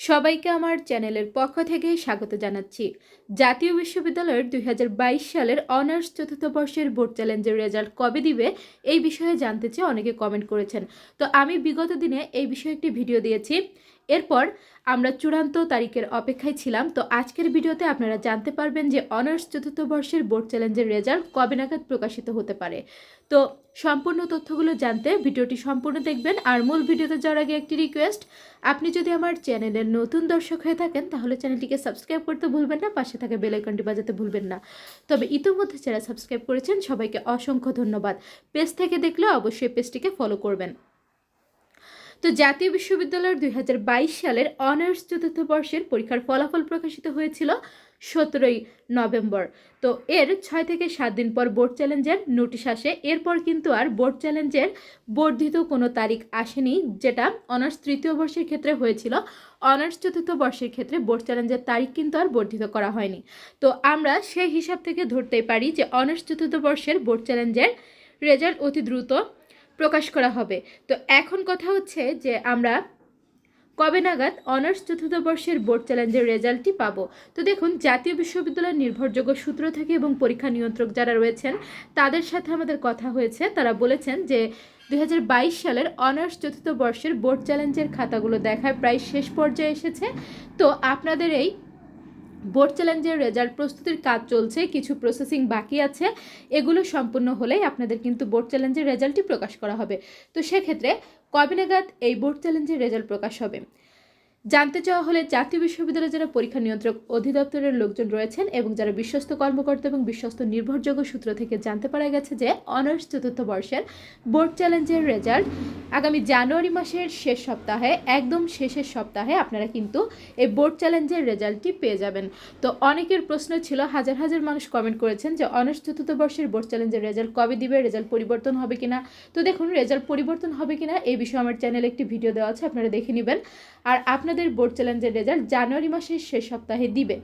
সবাইকে আমার চ্যানেলের পক্ষ থেকে স্বাগত জানাচ্ছি। জাতীয় বিশ্ববিদ্যালয়ের দুই হাজার বাইশ সালের অনার্স চতুর্থ বর্ষের বোর্ড চ্যালেঞ্জের রেজাল্ট কবে দিবে এই বিষয়ে জানতে চেয়ে অনেকে কমেন্ট করেছেন। তো আমি বিগত দিনে এই বিষয়ে একটি ভিডিও দিয়েছি। এরপর আমরা চূড়ান্ত তারিখের অপেক্ষায় ছিলাম। তো আজকের ভিডিওতে আপনারা জানতে পারবেন যে অনার্স চতুর্থ বর্ষের বোর্ড চ্যালেঞ্জের রেজাল্ট কবে নাগাদ প্রকাশিত হতে পারে। তো সম্পূর্ণ তথ্যগুলো জানতে ভিডিওটি সম্পূর্ণ দেখবেন। আর মূল ভিডিওতে যাওয়ার আগে একটি রিকোয়েস্ট, আপনি যদি আমার চ্যানেলের নতুন দর্শক হয়ে থাকেন, তাহলে চ্যানেলটিকে সাবস্ক্রাইব করতে ভুলবেন না, পাশে থাকা বেলাইকনটি বাজাতে ভুলবেন না। তবে ইতোমধ্যে যারা সাবস্ক্রাইব করেছেন, সবাইকে অসংখ্য ধন্যবাদ। পেজ থেকে দেখলে অবশ্যই পেজটিকে ফলো করবেন। তো জাতীয় বিশ্ববিদ্যালয়ের দুই হাজার বাইশ সালের অনার্স চতুর্থ বর্ষের পরীক্ষার ফলাফল প্রকাশিত হয়েছিল সতেরোই নভেম্বর। তো এর ছয় থেকে সাত দিন পর বোর্ড চ্যালেঞ্জের নোটিশ আসে। এরপর কিন্তু আর বোর্ড চ্যালেঞ্জের বর্ধিত কোনো তারিখ আসেনি, যেটা অনার্স তৃতীয় বর্ষের ক্ষেত্রে হয়েছিল। অনার্স চতুর্থ বর্ষের ক্ষেত্রে বোর্ড চ্যালেঞ্জের তারিখ কিন্তু আর বর্ধিত করা হয়নি। তো আমরা সেই হিসাব থেকে ধরতেই পারি যে অনার্স চতুর্থ বর্ষের বোর্ড চ্যালেঞ্জের রেজাল্ট অতি দ্রুত প্রকাশ করা হবে। তো এখন কথা হচ্ছে যে আমরা কবে নাগাদ অনার্স চতুর্থ বর্ষের বোর্ড চ্যালেঞ্জের রেজাল্টটি পাব। তো দেখুন, জাতীয় বিশ্ববিদ্যালয়ের নির্ভরযোগ্য সূত্র থেকে এবং পরীক্ষা নিয়ন্ত্রক যারা রয়েছেন, তাদের সাথে আমাদের কথা হয়েছে। তারা বলেছেন যে দু হাজার বাইশ সালের অনার্স চতুর্থ বর্ষের বোর্ড চ্যালেঞ্জের খাতাগুলো দেখায় প্রায় শেষ পর্যায়ে এসেছে। তো আপনাদের এই বোর্ড চ্যালেঞ্জের রেজাল্ট প্রস্তুতির কাজ চলছে, কিছু প্রসেসিং বাকি আছে, এগুলো সম্পূর্ণ হলেই আপনাদের কিন্তু বোর্ড চ্যালেঞ্জের রেজাল্টটি প্রকাশ করা হবে। তো সেক্ষেত্রে কবে নাগাদ এই বোর্ড চ্যালেঞ্জের রেজাল্ট প্রকাশ হবে? জানতে চাওয়া হলে জাতীয় বিশ্ববিদ্যালয়ে যারা পরীক্ষা নিয়ন্ত্রক অধিদপ্তরের লোকজন রয়েছেন এবং যারা বিশ্বস্ত কর্মকর্তা এবং বিশ্বস্ত নির্ভরযোগ্য সূত্র থেকে জানতে পারা গেছে যে অনার্স চতুর্থ বর্ষের বোর্ড চ্যালেঞ্জের রেজাল্ট আগামী জানুয়ারি মাসের শেষ সপ্তাহে, একদম শেষের সপ্তাহে আপনারা কিন্তু এই বোর্ড চ্যালেঞ্জের রেজাল্টটি পেয়ে যাবেন। তো অনেকের প্রশ্ন ছিল, হাজার হাজার মানুষ কমেন্ট করেছেন যে, অনার্স চতুর্থ বর্ষের বোর্ড চ্যালেঞ্জের রেজাল্ট কবে দিবে, রেজাল্ট পরিবর্তন হবে কিনা? তো দেখুন, রেজাল্ট পরিবর্তন হবে কিনা, এই বিষয়ে আমার চ্যানেলে একটি ভিডিও দেওয়া আছে, আপনারা দেখে নেবেন। আর আপনাদের বোর্ড চ্যালেঞ্জের রেজাল্ট জানুয়ারি মাসের শেষ সপ্তাহে দিবে।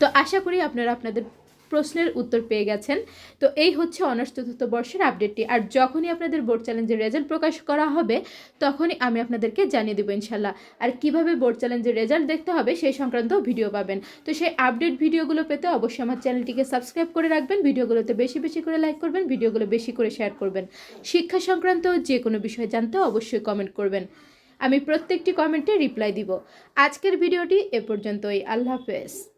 তো আশা করি আপনারা আপনাদের প্রশ্নের উত্তর পেয়ে গেছেন। তো এই হচ্ছে অনার্স চতুর্থ বর্ষের আপডেটটি। আর যখনই আপনাদের বোর্ড চ্যালেঞ্জের রেজাল্ট প্রকাশ করা হবে, তখনই আমি আপনাদেরকে জানিয়ে দেবো ইনশাল্লাহ। আর কীভাবে বোর্ড চ্যালেঞ্জের রেজাল্ট দেখতে হবে, সেই সংক্রান্ত ভিডিও পাবেন। তো সেই আপডেট ভিডিওগুলো পেতে অবশ্যই আমার চ্যানেলটিকে সাবস্ক্রাইব করে রাখবেন, ভিডিওগুলোতে বেশি বেশি করে লাইক করবেন, ভিডিওগুলো বেশি করে শেয়ার করবেন। শিক্ষা সংক্রান্ত যে কোনো বিষয় জানতে অবশ্যই কমেন্ট করবেন। আমি প্রত্যেকটি কমেন্টে রিপ্লাই দিব। আজকের ভিডিওটি এ পর্যন্তই। আল্লাহ হাফেজ।